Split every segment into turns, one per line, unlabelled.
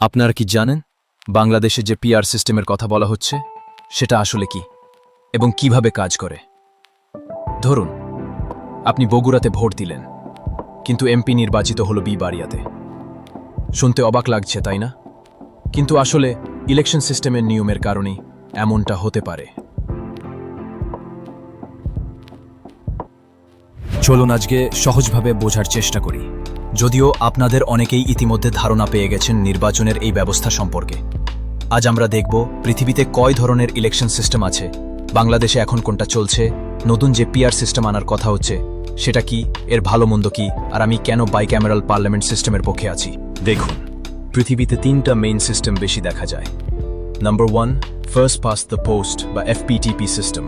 আপনারা কি জানেন বাংলাদেশে যে পিআর সিস্টেমের কথা বলা হচ্ছে, সেটা আসলে কি এবং কীভাবে কাজ করে? ধরুন, আপনি বগুড়াতে ভোট দিলেন, কিন্তু এমপি নির্বাচিত হলো বি বাড়িয়াতে। শুনতে অবাক লাগছে, তাই না? কিন্তু আসলে ইলেকশন সিস্টেমের নিয়মের কারণেই এমনটা হতে পারে। চলুন আজকে সহজভাবে বোঝার চেষ্টা করি। যদিও আপনাদের অনেকেই ইতিমধ্যে ধারণা পেয়ে গেছেন নির্বাচনের এই ব্যবস্থা সম্পর্কে। আজ আমরা দেখব পৃথিবীতে কয় ধরনের ইলেকশন সিস্টেম আছে, বাংলাদেশে এখন কোনটা চলছে, নতুন যে পিআর সিস্টেম আনার কথা হচ্ছে, সেটা কি, এর ভালো মন্দ কি, আর আমি কেন বাইক্যামেরাল পার্লামেন্ট সিস্টেমের পক্ষে আছি। দেখুন, পৃথিবীতে তিনটা মেইন সিস্টেম বেশি দেখা যায়। Number one, first past the post বা এফপিটিপি সিস্টেম।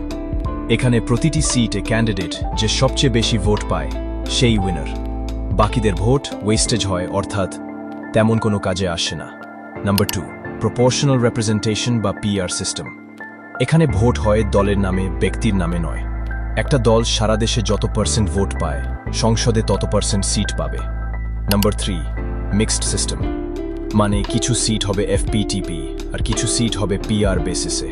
এখানে প্রতিটি সিটে ক্যান্ডিডেট যে সবচেয়ে বেশি ভোট পায়, সেই উইনার। বাকিদের ভোট ওয়েস্টেজ হয়, অর্থাৎ তেমন কোনো কাজে আসে না। নাম্বার টু প্রপোর্শনাল রেপ্রেজেন্টেশন বা পিআর সিস্টেম এখানে ভোট হয় দলের নামে, ব্যক্তির নামে নয়। একটা দল সারা দেশে যত পার্সেন্ট ভোট পায়, সংসদে তত পার্সেন্ট সিট পাবে। নাম্বার থ্রি মিক্সড সিস্টেম মানে কিছু সিট হবে এফপিটিপি আর কিছু সিট হবে পিআর বেসিসে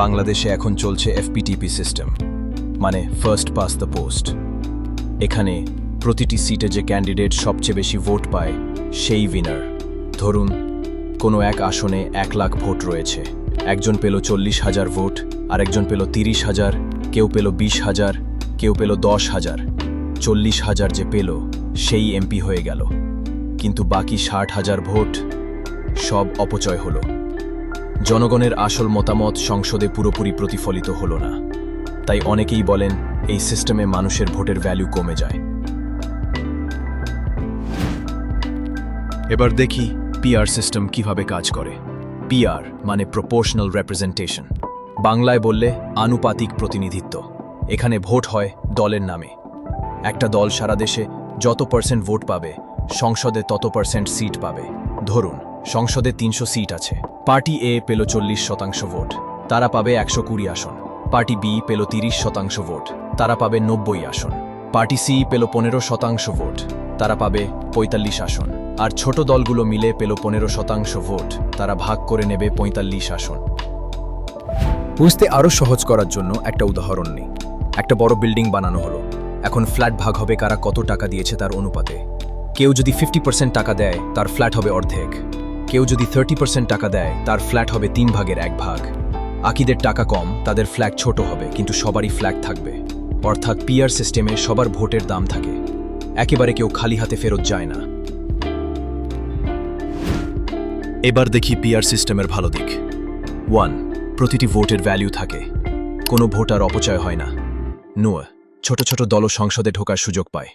বাংলাদেশে এখন চলছে এফপিটিপি সিস্টেম মানে ফার্স্ট পাস দ্য পোস্ট এখানে প্রতিটি সিটে যে ক্যান্ডিডেট সবচেয়ে বেশি ভোট পায়, সেই উইনার ধরুন, কোনো এক আসনে এক লাখ ভোট রয়েছে। একজন পেল চল্লিশ হাজার ভোট আর একজন পেল তিরিশ হাজার, কেউ পেল বিশ হাজার, কেউ পেল দশ হাজার। চল্লিশ হাজার যে পেল, সেই এমপি হয়ে গেল। কিন্তু বাকি ষাট হাজার ভোট সব অপচয় হলো। জনগণের আসল মতামত সংসদে পুরোপুরি প্রতিফলিত হলো না। তাই অনেকেই বলেন এই সিস্টেমে মানুষের ভোটের ভ্যালু কমে যায়। এবার দেখি পিআর সিস্টেম কীভাবে কাজ করে। পিআর মানে প্রপোর্শনাল রেপ্রেজেন্টেশন বাংলায় বললে আনুপাতিক প্রতিনিধিত্ব। এখানে ভোট হয় দলের নামে। একটা দল সারা দেশে যত পার্সেন্ট ভোট পাবে, সংসদে তত পার্সেন্ট সিট পাবে। ধরুন, সংসদে তিনশো সিট আছে। পার্টি এ পেল চল্লিশ শতাংশ ভোট তারা পাবে একশো কুড়ি আসন। পার্টি বি পেল তিরিশ শতাংশ ভোট, তারা পাবে নব্বই আসন। পার্টি সি পেল পনেরো শতাংশ ভোট, তারা পাবে পঁয়তাল্লিশ আসন। আর ছোট দলগুলো মিলে পেল পনেরো শতাংশ ভোট, তারা ভাগ করে নেবে পঁয়তাল্লিশ আসন। বুঝতে আরও সহজ করার জন্য একটা উদাহরণ নেই। একটা বড় বিল্ডিং বানানো হলো। এখন ফ্ল্যাট ভাগ হবে কারা কত টাকা দিয়েছে তার অনুপাতে। কেউ যদি ফিফটি পার্সেন্ট টাকা দেয়, তার ফ্ল্যাট হবে অর্ধেক। কেউ যদি থার্টি পার্সেন্ট টাকা দেয়, তার ফ্ল্যাট হবে তিন ভাগের এক ভাগ। আকিদের টাকা কম, তাদের ফ্ল্যাগ ছোট হবে, কিন্তু সবারই ফ্ল্যাগ থাকবে। অর্থাৎ পিয়ার সিস্টেমে সবার ভোটের দাম থাকে। একেবারে কেউ খালি হাতে ফেরত যায় না। এবার দেখি পিআর সিস্টেমের ভালো দিক। ওয়ান প্রতিটি ভোটের ভ্যালু থাকে। কোনো ভোটার অপচয় হয় না। নুয়া ছোট ছোট দল সংসদে ঢোকার সুযোগ পায়।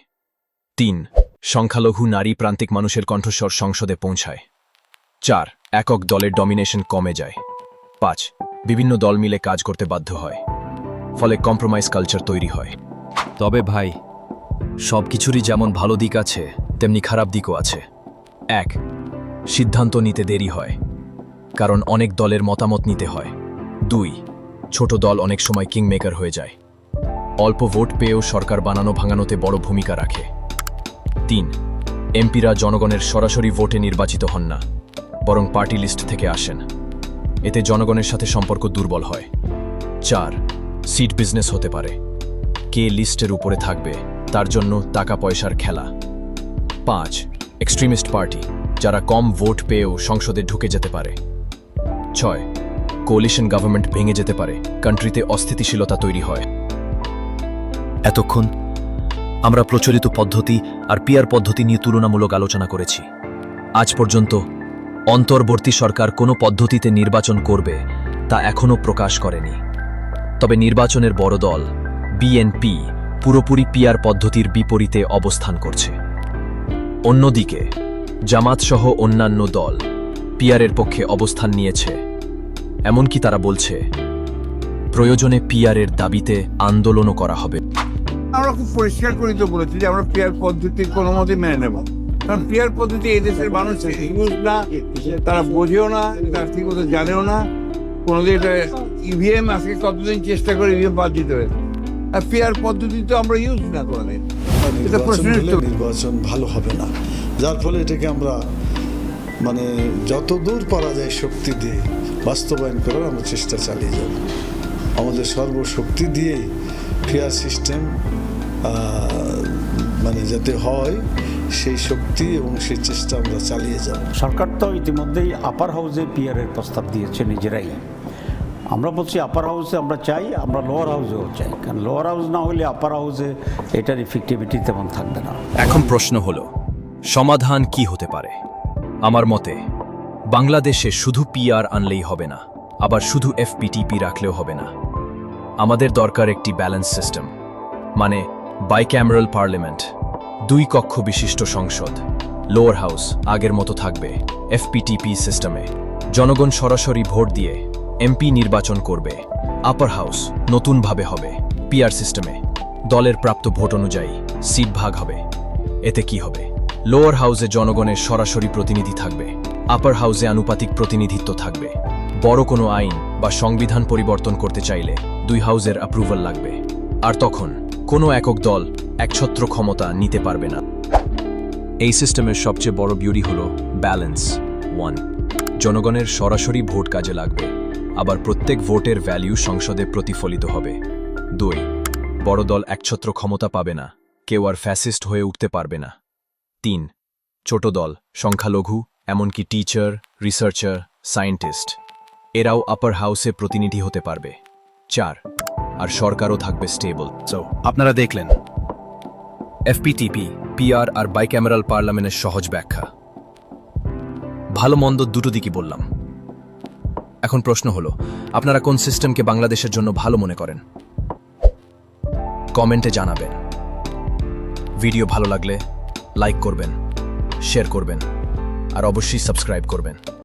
তিন সংখ্যালঘু, নারী, প্রান্তিক মানুষের কণ্ঠস্বর সংসদে পৌঁছায়। চার একক দলের ডমিনেশন কমে যায়। পাঁচ বিভিন্ন দল মিলে কাজ করতে বাধ্য হয়। ফলে কম্প্রোমাইজ কালচার তৈরি হয়। তবে ভাই সব কিছুরই যেমন ভালো দিক আছে, তেমনি খারাপ দিকও আছে। এক, সিদ্ধান্ত নিতে দেরি হয়। কারণ অনেক দলের মতামত নিতে হয়। দুই, ছোট দল অনেক সময় কিংমেকার হয়ে যায়। অল্প ভোট পেয়েও সরকার বানানো ভাঙানোতে বড় ভূমিকা রাখে। তিন, এমপিরা জনগণের সরাসরি ভোটে নির্বাচিত হন না, বরং পার্টি লিস্ট থেকে আসেন। এতে জনগণের সাথে সম্পর্ক দুর্বল হয়। চার সিট বিজনেস হতে পারে। কে লিস্টের উপরে থাকবে, তার জন্য টাকা পয়সার খেলা। পাঁচ এক্সট্রিমিস্ট পার্টি যারা কম ভোট পেয়েও সংসদে ঢুকে যেতে পারে। ছয় কোলিশন গভর্নমেন্ট ভেঙে যেতে পারে কান্ট্রিতে অস্থিতিশীলতা তৈরি হয়। এতক্ষণ আমরা প্রচলিত পদ্ধতি আর পিয়ার পদ্ধতি নিয়ে তুলনামূলক আলোচনা করেছি। আজ পর্যন্ত অন্তর্বর্তী সরকার কোনো পদ্ধতিতে নির্বাচন করবে তা এখনও প্রকাশ করেনি। তবে নির্বাচনের বড় দল, বিএনপি, পুরোপুরি পিয়ার পদ্ধতির বিপরীতে অবস্থান করছে। অন্যদিকে, জামাতসহ অন্যান্য দল পিয়ারের পক্ষে অবস্থান নিয়েছে। এমনকি তারা বলছে, প্রয়োজনে পিয়ারের দাবিতে আন্দোলনও করা হবে।
আমরা খুব পরিষ্কার করে তো বলেছি যে আমরা পেয়ার পদ্ধতি কোনো মতে মেনে নেব কারণ পেয়ার পদ্ধতি এই দেশের মানুষ ইউজ না তারা বোঝেও না তারা ঠিক মতো জানেও না। কোনোদিন এটা ইভিএম আজকে কতদিন চেষ্টা করে ইভিএম বাদ দিতে হয়েছে আর পেয়ার পদ্ধতি তো আমরা ইউজ না কোনোদিন এটা
নির্বাচন ভালো হবে না। যার ফলে এটাকে আমরা মানে যত দূর পারা যায় শক্তি দিয়ে বাস্তবায়ন করার আমরা চেষ্টা চালিয়ে যাব। আমাদের সর্বশক্তি দিয়ে ফেয়ার সিস্টেম মানে যাতে হয় সেই শক্তি এবং সেই চেষ্টা আমরা চালিয়ে যাব।
সরকার তো ইতিমধ্যেই আপার হাউসে পিয়ারের প্রস্তাব দিয়েছে নিজেরাই। আমরা বলছি আপার হাউসে আমরা চাই আমরা লোয়ার হাউসেও চাই। কারণ লোয়ার হাউস না হলে আপার হাউসে এটার ইফেক্টিভিটি তেমন থাকবে না।
এখন প্রশ্ন হলো সমাধান কি হতে পারে? আমার মতে বাংলাদেশে শুধু পিআর আনলেই হবে না আবার শুধু এফপিটিপি রাখলেও হবে না। আমাদের দরকার একটি ব্যালেন্স সিস্টেম মানে বাইক্যামেরাল পার্লামেন্ট দুই কক্ষ বিশিষ্ট সংসদ লোয়ার হাউস আগের মতো থাকবে এফপিটিপি সিস্টেমে জনগণ সরাসরি ভোট দিয়ে এমপি নির্বাচন করবে। আপার হাউস নতুনভাবে হবে পিআর সিস্টেমে দলের প্রাপ্ত ভোট অনুযায়ী সিট ভাগ হবে। এতে কি হবে? লোয়ার হাউসে জনগণের সরাসরি প্রতিনিধি থাকবে। আপার হাউসে আনুপাতিক প্রতিনিধিত্ব থাকবে। বড় কোনো আইন বা সংবিধান পরিবর্তন করতে চাইলে দুই হাউসের অ্যাপ্রুভাল লাগবে। আর তখন কোনো একক দল একছত্র ক্ষমতা নিতে পারবে না। এই সিস্টেমের সবচেয়ে বড় বিউটি হল ব্যালেন্স ওয়ান জনগণের সরাসরি ভোট কাজে লাগবে, আবার প্রত্যেক ভোটের ভ্যালিউ সংসদে প্রতিফলিত হবে। দুই, বড় দল একছত্র ক্ষমতা পাবে না, কেউ আর ফ্যাসিস্ট হয়ে উঠতে পারবে না। তিন, ছোট দল, সংখ্যালঘু, এমনকি টিচার রিসার্চার সায়েন্টিস্ট এরাও আপার হাউসে প্রতিনিধি হতে পারবে। চার আর সরকারও থাকবে স্টেবল আপনারা দেখলেন। এফপিটিপি পিআর আর বাইক্যামেরাল পার্লামেন্টের সহজ ব্যাখ্যা। ভালো মন্দ দুটো দিকই বললাম। এখন প্রশ্ন হলো, আপনারা কোন সিস্টেমকে বাংলাদেশের জন্য ভালো মনে করেন? কমেন্টে জানাবেন। ভিডিও ভালো লাগলে লাইক করবেন শেয়ার করবেন, আর অবশ্যই সাবস্ক্রাইব করবেন।